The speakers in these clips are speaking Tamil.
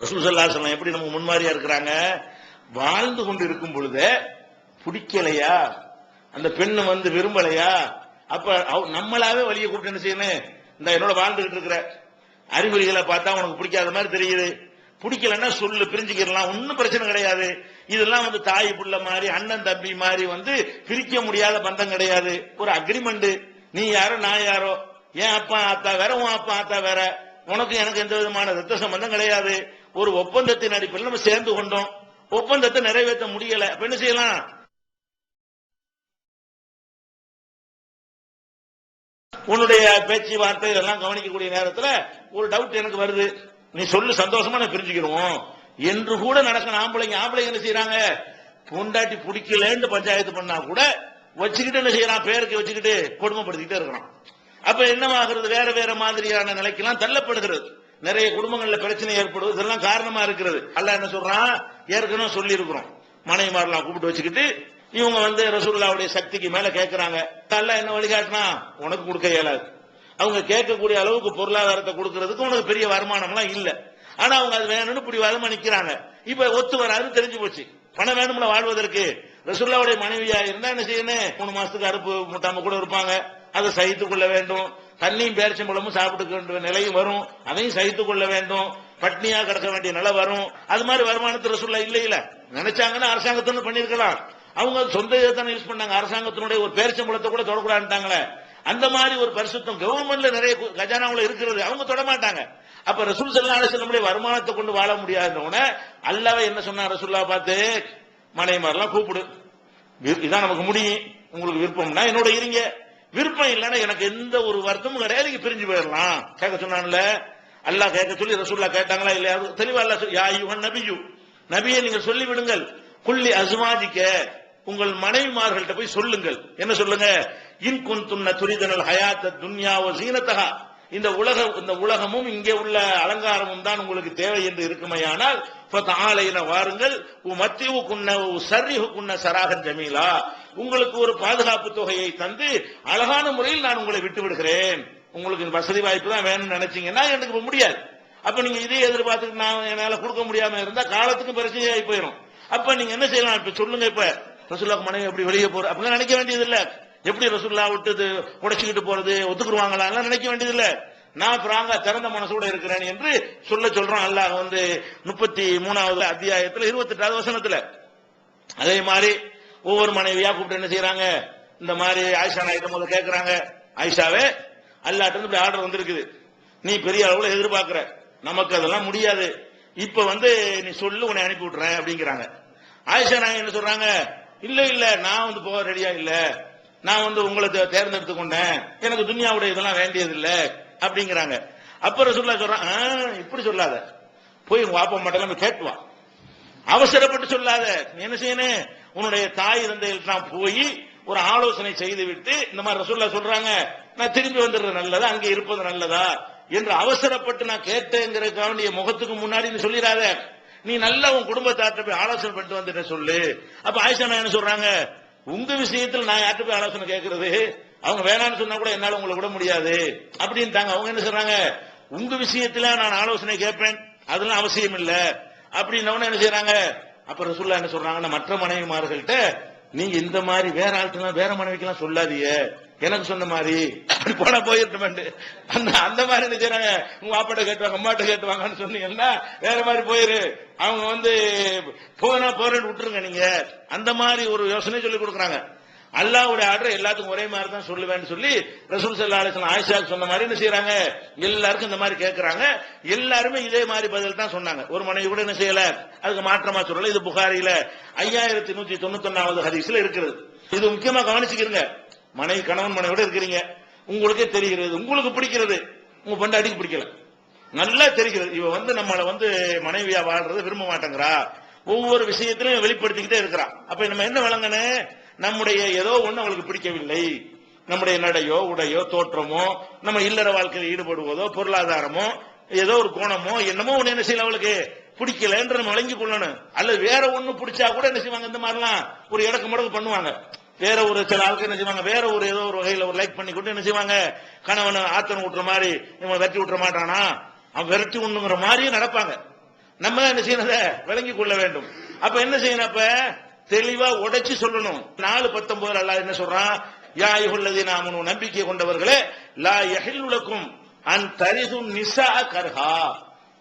ரசூல் எப்படி நம்ம முன்மாதிரியா இருக்கிறாங்க? வாழ்ந்து கொண்டு இருக்கும் பொழுது பிடிக்கலையா? அந்த பெண்ணு வந்து விரும்பலையா? அப்ப அவ- நம்மளாவே வழியை கூப்பிட்டு என்ன செய்யணும்? இந்த என்னோட வாழ்ந்துகிட்டு இருக்கிற அறிகுறிகளை பார்த்தா உனக்கு பிடிக்காத மாதிரி தெரியுது. பிடிக்கலன்னா சொல்லு பிரிஞ்சுக்கிடலாம். ஒன்னும் பிரச்சனை கிடையாது. இதெல்லாம் வந்து தாய் புள்ள மாதிரி அண்ணன் தம்பி மாதிரி வந்து பிரிக்க முடியாத பந்தம் கிடையாது. ஒரு அக்ரிமெண்ட் நீ யாரோ நான் யாரோ? என் அப்பா ஆத்தா வேற உன் அப்பா ஆத்தா வேற. உனக்கு எனக்கு எந்த விதமான ரத்த சம்பந்தம் கிடையாது. ஒரு ஒப்பந்தத்தின் அடிப்படையில் நம்ம சேர்ந்து கொண்டோம். ஒப்பந்தத்தை நிறைவேற்ற முடியல. அப்ப என்ன செய்யலாம்? உன்னுடைய பேச்சு வார்த்தை இதெல்லாம் கவனிக்கக்கூடிய நேரத்துல ஒரு டவுட் எனக்கு வருது. நீ சொல்லு சந்தோஷமா நான் பிரிஞ்சுக்கிடுவோம். என்று கூட நடக்கணும் ஆம்பளைங்க ஆம்பளைங்க என்ன செய்யறாங்க பொண்டாட்டி பிடிக்கலன்னு பஞ்சாயத்து பண்ணா கூட வச்சுக்கிட்டு என்ன செய்யறான்? பேருக்கு வச்சுக்கிட்டு கொடுமைப்படுத்திக்கிட்டே இருக்கிறான். அப்ப என்னவாகிறது? வேற வேற மாதிரியான நிலைக்கெல்லாம் தள்ளப்படுகிறது. நிறைய குடும்பங்கள்ல பிரச்சனை ஏற்படுவது இதெல்லாம் காரணமா இருக்கிறது. அல்ல என்ன சொல்றான்? ஏற்கனவே சொல்லி இருக்கிறோம் மனைவிமாரெல்லாம் கூப்பிட்டு வச்சுக்கிட்டு இவங்க வந்து ரசூல்லாவுடைய சக்திக்கு மேல கேட்கறாங்க தல்ல என்ன வழிகாட்டினா? உனக்கு கொடுக்க இயலாது. அவங்க கேட்கக்கூடிய அளவுக்கு பொருளாதாரத்தை கொடுக்கறதுக்கு உனக்கு பெரிய வருமானம்லாம் இல்ல. ஆனா அவங்க அது வேணும்னு பிடிவாதமா நிக்கிறாங்க. இப்ப ஒத்து வராது தெரிஞ்சு போச்சு. பணம் வேணும்ல வாழ்வதற்கு. ரசூல்லாவுடைய மனைவியா இருந்தா என்ன செய்யணும்? மூணு மாசத்துக்கு அறுப்பு முட்டாம கூட இருப்பாங்க. அதை சகித்துக் கொள்ள வேண்டும். தண்ணியும் பேரிச்சம்பழமும் சாப்பிட்டு வேண்டிய நிலையும் வரும். அதையும் சகித்துக் கொள்ள வேண்டும். பட்னியா கிடக்க வேண்டிய நிலை வரும். அது மாதிரி வருமானத்து ரசூல்லா இல்ல இல்ல. நினைச்சாங்கன்னா அரசாங்கத்துல பண்ணிருக்கலாம் அவங்க சொந்த இதை தானே யூஸ் பண்ணாங்க. அரசாங்கத்தினுடைய ஒரு பேரிச்சம்பழத்தை கூட தொடக்கூடாதுட்டாங்களே அந்த மாதிரி ஒரு பரிசுத்தம் கவர்மெண்ட்ல நிறைய கு- இருக்கிறது. அவங்க தொட மாட்டாங்க. அப்ப ரசூல் செல்லா செல்லமுடைய வருமானத்தை கொண்டு வாழ முடியாதவன அல்லாவே என்ன சொன்னா ரசூல்லா பார்த்து மனைவிமாரெல்லாம் கூப்பிடு. இதான் நமக்கு முடியும். உங்களுக்கு விருப்பம்னா என்னோட இருங்க. விருப்பம் இல்லைன்னா எனக்கு எந்த ஒரு வருத்தமும் கிடையாது. நீங்க பிரிஞ்சு போயிடலாம். கேட்க சொன்னான்ல? அல்லாஹ் கேட்க சொல்லி ரசூல்லா கேட்டாங்களா இல்லையா? தெளிவா அல்ல யா யுவன் நபியு நபியை நீங்கள் சொல்லி விடுங்கள் குள்ளி அசுமாதிக்க உங்கள் மனைவிமார்கள்ட்ட போய் சொல்லுங்கள். என்ன சொல்லுங்க? இன் குந்துன்ன துரிதனல் ஹயாத்த துன்யாவோ சீனத்தகா இந்த உலக இந்த உலகமும் இங்கே உள்ள அலங்காரமும் தான் உங்களுக்கு தேவை என்று இருக்குமையானால் ஆலையின வாருங்கள் உ மத்தியவு குன்ன சர்ரிஹு குன்ன சராகன் ஜமீலா. உங்களுக்கு ஒரு பாதுகாப்பு தொகையை தந்து அழகான முறையில் நான் உங்களை விட்டு விடுகிறேன் உங்களுக்கு வசதி வாய்ப்பு தான் வேணும்னு நினைச்சீங்கன்னா எனக்கு இப்ப முடியாது. அப்ப நீங்க இதே எதிர்பார்த்துட்டு நான் என்னால கொடுக்க முடியாம இருந்தா காலத்துக்கு பிரச்சனையாகி போயிடும் அப்ப நீங்க என்ன செய்யலாம்? இப்ப சொல்லுங்க இப்ப. ரசூல்லா மனைவி எப்படி வெளியே போற அப்படிலாம் நினைக்க வேண்டியது இல்ல எப்படி ரசூல்லா விட்டு உடைச்சுக்கிட்டு போறது ஒத்துக்குருவாங்களா நினைக்க வேண்டியது இல்ல நான் பிராங்கா திறந்த மனசோட இருக்கிறேன் என்று சொல்ல சொல்றான் அல்லாஹ் வந்து முப்பத்தி மூணாவது அத்தியாயத்துல இருபத்தி எட்டாவது வசனத்துல. அதே மாதிரி ஒவ்வொரு மனைவியா கூப்பிட்டு என்ன செய்யறாங்க இந்த மாதிரி ஆயிஷா நாயிட்ட முதல்ல கேட்கறாங்க ஆயிஷாவே அல்லாட்டு இப்படி ஆர்டர் வந்திருக்குது. நீ பெரிய அளவுல எதிர்பார்க்கிற. நமக்கு அதெல்லாம் முடியாது. இப்ப வந்து நீ சொல்லு உன்னை அனுப்பி விட்டுறேன் அப்படிங்கிறாங்க. ஆயிஷா நாயகி என்ன சொல்றாங்க? இல்ல இல்ல நான் வந்து போக ரெடியா இல்ல. நான் வந்து உங்களை தேர்ந்தெடுத்து கொண்டேன். எனக்கு துன்யாவுடைய இதெல்லாம் வேண்டியது இல்ல அப்படிங்கிறாங்க. அப்புறம் சொல்ல சொல்றான் "ஆ, இப்படி சொல்லாத. போய் உங்க வாப்பா மட்டும் கேட்டு அவசரப்பட்டு சொல்லாத. என்ன செய்யணும்? உன்னுடைய தாய் தந்தைகளுக்கு போய் ஒரு ஆலோசனை செய்துவிட்டு இந்த மாதிரி ரசூல்லா சொல்றாங்க நான் திரும்பி வந்துடுறது நல்லதா? அங்கே இருப்பது நல்லதா? என்று அவசரப்பட்டு நான் கேட்டேங்கிறதுக்காக வேண்டிய முகத்துக்கு முன்னாடி நீ சொல்லிடாத. நீ நல்ல உன் குடும்பத்தார்ட்ட போய் ஆலோசனை பண்ணிட்டு வந்துட்ட சொல்லு. அப்ப ஆயிஷா என்ன சொல்றாங்க? உங்க விஷயத்தில் நான் யார்கிட்ட போய் ஆலோசனை கேட்கறது? அவங்க வேணாம்னு சொன்னா கூட என்னால உங்களை விட முடியாது. அப்படின்ட்டாங்க. அவங்க என்ன சொல்றாங்க? உங்க விஷயத்துல நான் ஆலோசனை கேட்பேன். அதெல்லாம் அவசியம் இல்லை. அப்படின்னவன என்ன செய்யறாங்க அப்ப ரசூல்லா என்ன சொல்றாங்கன்னா மற்ற மனைவிமார்கள்ட்ட நீங்க இந்த மாதிரி வேற ஆள்கிட்ட வேற மனைவிக்கெல்லாம் சொல்லாதீங்க. எனக்கு சொன்ன மாதிரி. அப்படி போனா போயிருட்டு அந்த அந்த மாதிரி என்ன செய்யறாங்க உங்க வாப்பாட்ட கேட்டுவாங்க அம்மாட்ட கேட்டுவாங்கன்னு சொன்னீங்கன்னா வேற மாதிரி போயிரு. அவங்க வந்து போனா போறேன்னு விட்டுருங்க நீங்க. அந்த மாதிரி ஒரு யோசனை சொல்லி கொடுக்குறாங்க. அல்லாவுடைய ஆர்டர் எல்லாத்துக்கும் ஒரே மாதிரி தான் சொல்லுவேன்னு சொல்லி ரசூல் சல்லா அலிஸ்லாம் ஆயிஷா சொன்ன மாதிரி என்ன செய்யறாங்க எல்லாருக்கும் இந்த மாதிரி கேட்கறாங்க எல்லாருமே இதே மாதிரி பதில் தான் சொன்னாங்க. ஒரு மனைவி கூட என்ன செய்யல? அதுக்கு மாற்றமா சொல்லல. இது புகாரியில ஐயாயிரத்தி நூத்தி தொண்ணூத்தி ஒன்னாவது ஹதீஸ்ல இருக்கிறது இது முக்கியமா கவனிச்சுக்கிறீங்க மனைவி கணவன் மனைவியோட இருக்கிறீங்க. உங்களுக்கே தெரிகிறது. உங்களுக்கு பிடிக்கிறது. உங்க பொண்டாட்டிக்கு பிடிக்கல. நல்லா தெரிகிறது. இவ வந்து நம்மள வந்து மனைவியா வாழ்றது விரும்ப மாட்டேங்கிறா. ஒவ்வொரு விஷயத்திலையும் வெளிப்படுத்திக்கிட்டே இருக்கிறான் அப்ப நம்ம என்ன விளங்கணும்? நம்முடைய ஏதோ ஒண்ணு அவளுக்கு பிடிக்கவில்லை. நம்முடைய நடையோ உடையோ தோற்றமோ நம்ம இல்லற வாழ்க்கையில் ஈடுபடுவதோ பொருளாதாரமோ ஏதோ ஒரு கோணமோ என்னமோ ஒண்ணு என்ன செய்யல அவளுக்கு? பிடிக்கலன்ற நம்ம விளங்கி கொள்ளணும். அல்லது வேற ஒண்ணு பிடிச்சா கூட என்ன செய்வாங்க? இந்த மாதிரிலாம் ஒரு இடக்கு முடக்கு பண்ணுவாங்க. வேற ஒரு சில ஆளுக்கு என்ன செய்வாங்க? வேற ஒரு ஏதோ ஒரு வகையில ஒரு லைக் பண்ணி கொண்டு என்ன செய்வாங்க? கணவனை ஆத்தன் விட்டுற மாதிரி இவன் வெட்டி விட்டுற மாட்டானா? அவன் விரட்டி உண்ணுங்கிற மாதிரியும் நடப்பாங்க. நம்ம தான் என்ன செய்யணும் விளங்கி கொள்ள வேண்டும். அப்ப என்ன செய்யணும் அப்ப? தெளிவா உடைச்சு சொல்லணும். நாலு பத்தொன்பது அல்லா என்ன சொல்றான்? யா ஐயுல்லதி நாமனு நம்பிக்கை கொண்டவர்களே லா யஹில்லுலக்கும் அன் தரிதும் நிசா கர்ஹா.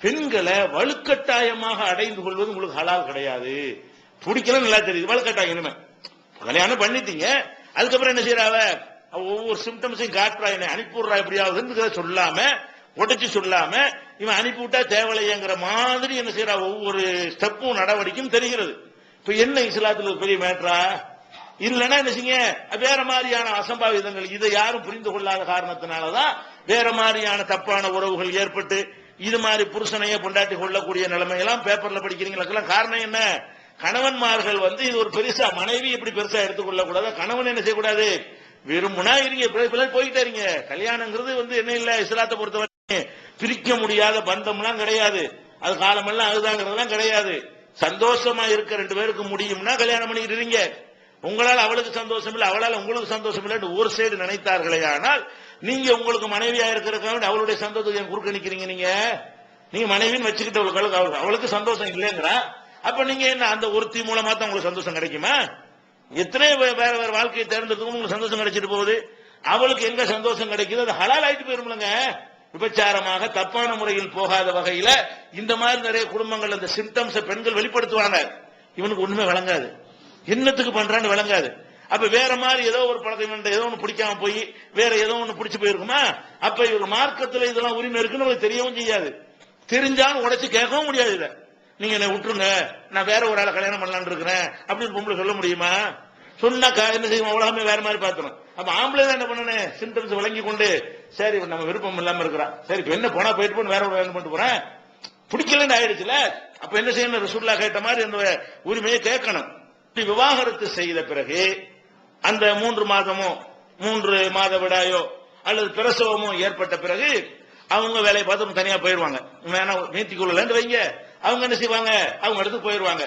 பெண்களை வலுக்கட்டாயமாக அடைந்து கொள்வது உங்களுக்கு ஹலால் கிடையாது. பிடிக்கல நல்லா தெரியுது. வலுக்கட்டாயம் இனிமே. கல்யாணம் பண்ணிட்டீங்க. அதுக்கப்புறம் என்ன செய்யறாவ அவ ஒவ்வொரு சிம்டம்ஸையும் காட்டுறா என்னை அனுப்பிவிடுறா எப்படியாவதுன்னு சொல்லாம உடைச்சு சொல்லாம இவன் அனுப்பிவிட்டா தேவலையங்கிற மாதிரி என்ன செய்யறா ஒவ்வொரு ஸ்டெப்பும் நடவடிக்கையும் தெரிகிறது. இப்ப என்ன இஸ்லாத்துல பெரிய மேட்ரா இல்லைன்னா என்ன செய்யுங்க வேற மாதிரியான அசம்பாவிதங்கள். இதை யாரும் புரிந்து கொள்ளாத காரணத்தினாலதான் வேற மாதிரியான தப்பான உறவுகள் ஏற்பட்டு இது மாதிரி புருஷனையே பொண்டாட்டி கொள்ளக்கூடிய நிலைமையெல்லாம் பேப்பர்ல படிக்கிறீங்களுக்கெல்லாம் காரணம் என்ன? கணவன்மார்கள் வந்து இது ஒரு பெருசா மனைவி இப்படி பெருசா எடுத்துக்கொள்ள கூடாது கணவன் என்ன செய்யக்கூடாது? விரும்புனா இருங்க. இப்படி போயிட்டே இருங்க கல்யாணங்கிறது வந்து என்ன இல்ல? இஸ்லாத்தை பொறுத்தவரை பிரிக்க முடியாத பந்தம்லாம் கிடையாது. அது காலமெல்லாம் அதுதாங்கிறதுலாம் கிடையாது. சந்தோஷமா இருக்க ரெண்டு பேருக்கு முடியும்னா கல்யாணம் பண்ணிக்கிட்டு உங்களால் அவளுக்கு சந்தோஷம் இல்லை அவளால் உங்களுக்கு சந்தோஷம் இல்லை ஒரு சைடு நினைத்தார்களே ஆனால் நீங்க உங்களுக்கு மனைவியா இருக்கிறதுக்காக அவளுடைய சந்தோஷத்தை ஏன் குறுக்க நிக்கிறீங்க நீங்க? நீங்க மனைவின்னு வச்சுக்கிட்டு அவளுக்கு அவளுக்கு- அவளுக்கு சந்தோஷம் இல்லைங்கிறா? அப்ப நீங்க என்ன அந்த ஒருத்தி மூலமா தான் உங்களுக்கு சந்தோஷம் கிடைக்குமா? எத்தனை வேற வேற வாழ்க்கையை தேர்ந்தெடுக்கும் உங்களுக்கு சந்தோஷம் கிடைச்சிட்டு போகுது? அவளுக்கு எங்க சந்தோஷம் கிடைக்குது? அது ஹலால் ஆயிட்டு போயிருமில்லங்க விபச்சாரமாக தப்பான முறையில் போகாத வகையில இந்த மாதிரி நிறைய குடும்பங்கள் அந்த சிம்டம்ஸ் பெண்கள் வெளிப்படுத்துவாங்க. இவனுக்கு ஒண்ணுமே விளங்காது. என்னத்துக்கு பண்றான்னு விளங்காது. அப்ப வேற மாதிரி ஏதோ ஒரு பழக்கம் ஏதோ ஒண்ணு பிடிக்காம போய் வேற ஏதோ ஒண்ணு பிடிச்சு போயிருக்குமா? அப்ப இவங்க மார்க்கத்துல இதெல்லாம் உரிமை இருக்குன்னு தெரியவும் செய்யாது. தெரிஞ்சாலும் உடைச்சு கேட்கவும் முடியாது இதை. நீங்க என்னை விட்டுருங்க. நான் வேற ஒரு ஆளை கல்யாணம் பண்ணலான்னு இருக்கிறேன். அப்படின்னு பொம்பளை சொல்ல முடியுமா? சொன்னா கா- என்ன செய்யும் உலகமே வேற மாதிரி பாத்துரும் அப்ப ஆம்பளை தான் என்ன பண்ணணும் சிம்டம்ஸ் விளங்கி கொண்டு சரி நம்ம விருப்பம் இல்லாம இருக்கிறான் சரி இப்ப என்ன போனா போயிட்டு போன வேற ஒரு பண்ணிட்டு போறேன்? பிடிக்கலன்னு ஆயிடுச்சுல? அப்ப என்ன செய்யணும்? ரசூல்லா கேட்ட மாதிரி அந்த உரிமையை கேட்கணும். இப்படி விவாகரத்து செய்த பிறகு அந்த மூன்று மாதமோ மூன்று மாத விடாயோ அல்லது பிரசவமோ ஏற்பட்ட பிறகு அவங்க வேலையை பார்த்து தனியா போயிடுவாங்க. வேணா நீத்திக்குள்ள வைங்க. அவங்க என்ன செய்வாங்க? அவங்க இடத்துக்கு போயிடுவாங்க.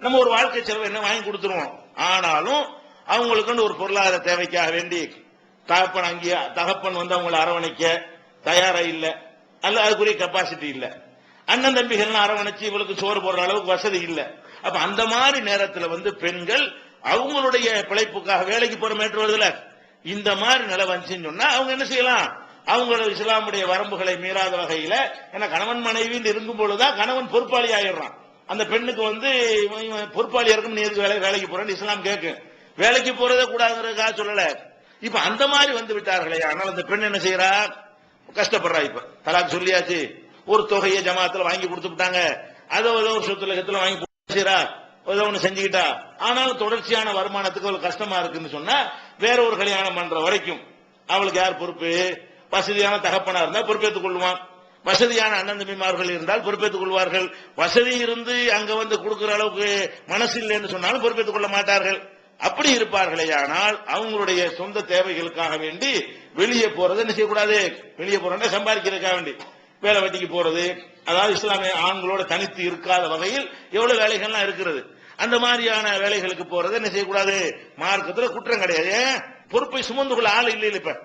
நம்ம ஒரு வாழ்க்கை செலவு என்ன வாங்கி கொடுத்துருவோம். ஆனாலும் அவங்களுக்குன்னு ஒரு பொருளாதார தேவைக்காக வேண்டி தகப்பன் அங்கேயே தகப்பன் வந்து அவங்களை அரவணைக்க தயாரா இல்லை. அல்ல அதுக்குரிய கெப்பாசிட்டி இல்லை. அண்ணன் தம்பிகள்லாம் அரவணைச்சு இவளுக்கு சோறு போடுற அளவுக்கு வசதி இல்லை. அப்ப அந்த மாதிரி நேரத்தில் வந்து பெண்கள் அவங்களுடைய பிழைப்புக்காக வேலைக்கு போற மேற்று வருதுல. இந்த மாதிரி நிலை வந்துச்சுன்னு சொன்னா அவங்க என்ன செய்யலாம்? அவங்களோட இஸ்லாமுடைய வரம்புகளை மீறாத வகையில ஏன்னா கணவன் மனைவின்னு இருக்கும் பொழுதுதான் கணவன் பொறுப்பாளி ஆயிடுறான். அந்த பெண்ணுக்கு வந்து பொறுப்பாளி இருக்கும் நீ எதுக்கு வேலை வேலைக்கு போறேன்னு இஸ்லாம் கேட்கும். வேலைக்கு போறதே கூடாதுங்கிறதுக்காக சொல்லல. இப்ப அந்த மாதிரி வந்து விட்டார்களே ஆனால் அந்த பெண் என்ன செய்யறா கஷ்டப்படுறா இப்ப. தலாக் சொல்லியாச்சு. ஒரு தொகையை ஜமாத்துல வாங்கி கொடுத்து விட்டாங்க. அதை ஏதோ ஒரு சொத்துல வாங்கி செய்யறா செய்றா? ஏதோ ஒண்ணு செஞ்சுக்கிட்டா. ஆனாலும் தொடர்ச்சியான வருமானத்துக்கு அவளுக்கு கஷ்டமா இருக்குன்னு சொன்னா வேற ஒரு கல்யாணம் பண்ற வரைக்கும் அவளுக்கு யார் பொறுப்பு? வசதியான தகப்பனா இருந்தா பொறுப்பேற்றுக் கொள்வான் வசதியான அண்ணன் தம்பிமார்கள் இருந்தால் பொறுப்பேற்றுக் கொள்வார்கள். வசதி இருந்து அங்க வந்து கொடுக்கிற அளவுக்கு மனசு இல்லைன்னு சொன்னாலும் பொறுப்பேற்றுக் கொள்ள மாட்டார்கள். அப்படி இருப்பார்களே ஆனால் அவங்களுடைய சொந்த தேவைகளுக்காக வேண்டி வெளியே போறது என்ன செய்யக்கூடாது? வெளியே போறோம்னா சம்பாதிக்கிறதுக்காக வேண்டி. வேலை வட்டிக்கு போறது. அதாவது இஸ்லாமிய ஆண்களோட தனித்து இருக்காத வகையில் எவ்வளவு வேலைகள்லாம் இருக்கிறது. அந்த மாதிரியான வேலைகளுக்கு போறது என்ன செய்யக்கூடாது? மார்க்கத்துல குற்றம் கிடையாது. ஏன்? பொறுப்பை சுமந்து கொள்ள ஆள் இல்லை இப்ப.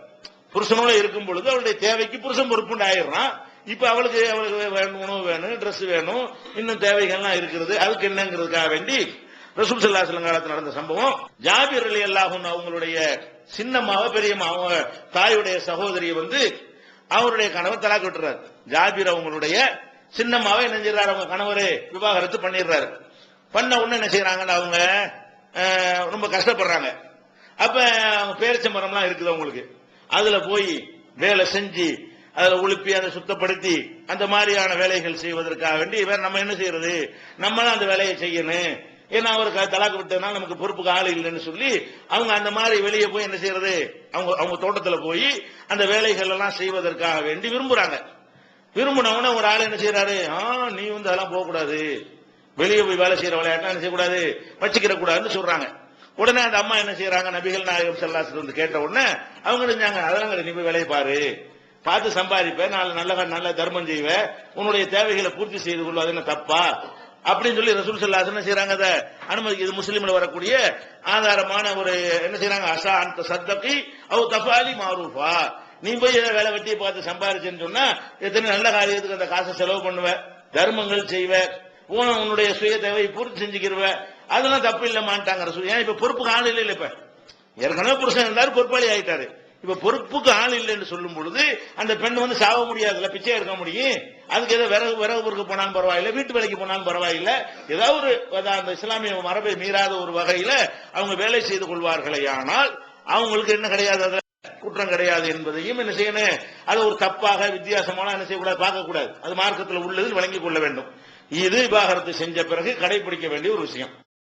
புருஷனோட இருக்கும் பொழுது அவளுடைய தேவைக்கு புருஷன் பொறுப்புண்டு ஆயிடுறான் இப்ப அவளுக்கு அவளுக்கு வேணும் உணவு வேணும் ட்ரெஸ் வேணும் இன்னும் தேவைகள்லாம் இருக்கிறது. அதுக்கு என்னங்கிறதுக்காக வேண்டி ரசூல் சல்லா சொல்லம் காலத்தில் நடந்த சம்பவம். ஜாபிர் அலி அல்லாஹும் அவங்களுடைய சின்னம்மாவ பெரியம்மா அவங்க தாயுடைய சகோதரியை வந்து அவருடைய கணவர் தலாக்கு விட்டுறாரு. ஜாபிர் அவங்களுடைய சின்னம்மாவை என்ன செய்யறாரு அவங்க கணவரே விவாகரத்து பண்ணிடுறாரு. பண்ண உடனே என்ன செய்யறாங்கன்னு அவங்க ரொம்ப கஷ்டப்படுறாங்க. அப்ப அவங்க பேரிச்ச மரம்லாம் இருக்குது அவங்களுக்கு. அதுல போய் வேலை செஞ்சு அதுல உழுப்பி அதை சுத்தப்படுத்தி அந்த மாதிரியான வேலைகள் செய்வதற்காக வேண்டி வேற நம்ம என்ன செய்யறது? நம்மளும் அந்த வேலையை செய்யணும். ஏன்னா அவருக்கு தலாக்கு விட்டதுனால நமக்கு பொறுப்புக்கு ஆள் இல்லைன்னு சொல்லி அவங்க அந்த மாதிரி வெளியே போய் என்ன செய்யறது? அவங்க அவங்க தோட்டத்துல போய் அந்த வேலைகள் எல்லாம் செய்வதற்காக வேண்டி விரும்புறாங்க. விரும்பினவன ஒரு ஆள் என்ன செய்யறாரு ஆ நீ வந்து அதெல்லாம் போக கூடாது வெளியே போய் வேலை செய்யற விளையாட்டு என்ன செய்யக்கூடாது? வச்சுக்கிற கூடாதுன்னு சொல்றாங்க. உடனே அந்த அம்மா என்ன செய்யறாங்க நபிகள் நாயகம் செல்லாசர் வந்து கேட்ட உடனே அவங்க நினைச்சாங்க அதெல்லாம் நீ போய் வேலையை பாரு. பார்த்து சம்பாதிப்ப. நாலு நல்ல நல்ல தர்மம் செய்வேன். உன்னுடைய தேவைகளை பூர்த்தி செய்து கொள்வது என்ன தப்பா? அப்படின்னு சொல்லி ரசூல் சல்லாஸ் என்ன செய்யறாங்க அதை அனுமதி இது முஸ்லீம்ல வரக்கூடிய ஆதாரமான ஒரு என்ன செய்யறாங்க அசா அந்த சத்தகி அவ தஃபாலி மாரூஃபா. நீ போய் ஏதோ வேலை வெட்டியை பார்த்து சம்பாரிச்சேன்னு சொன்னா எத்தனை நல்ல காரியத்துக்கு அந்த காசை செலவு பண்ணுவ? தர்மங்கள் செய்வ. உன- உன்னுடைய சுய தேவை பூர்த்தி செஞ்சுக்கிறவ அதெல்லாம் தப்பு இல்லமான்ட்டாங்க ரசூல் ஏன் இப்ப பொறுப்புக்கு ஆள் இல்லை இப்ப? ஏற்கனவே புருஷன் இருந்தாரு பொறுப்பாளி ஆயிட்டாரு. இப்ப பொறுப்புக்கு ஆள் இல்லைன்னு சொல்லும் பொழுது அந்த பெண் வந்து சாக முடியாதுல்ல பிச்சை எடுக்க முடியும். அதுக்கு ஏதோ விறகு விறகு பொறுக்க போனாலும் பரவாயில்ல வீட்டு வேலைக்கு போனாலும் பரவாயில்ல. ஏதாவது ஒரு அந்த இஸ்லாமிய மரபை மீறாத ஒரு வகையில அவங்க வேலை செய்து கொள்வார்களே ஆனால் அவங்களுக்கு என்ன கிடையாது அதுல? குற்றம் கிடையாது என்பதையும் என்ன செய்யணும்? அதை ஒரு தப்பாக வித்தியாசமான என்ன செய்யக்கூடாது பார்க்கக்கூடாது. அது மார்க்கத்தில் உள்ளதில் வழங்கிக் கொள்ள வேண்டும். இது விவாகரத்து செஞ்ச பிறகு கடைபிடிக்க வேண்டிய ஒரு விஷயம்.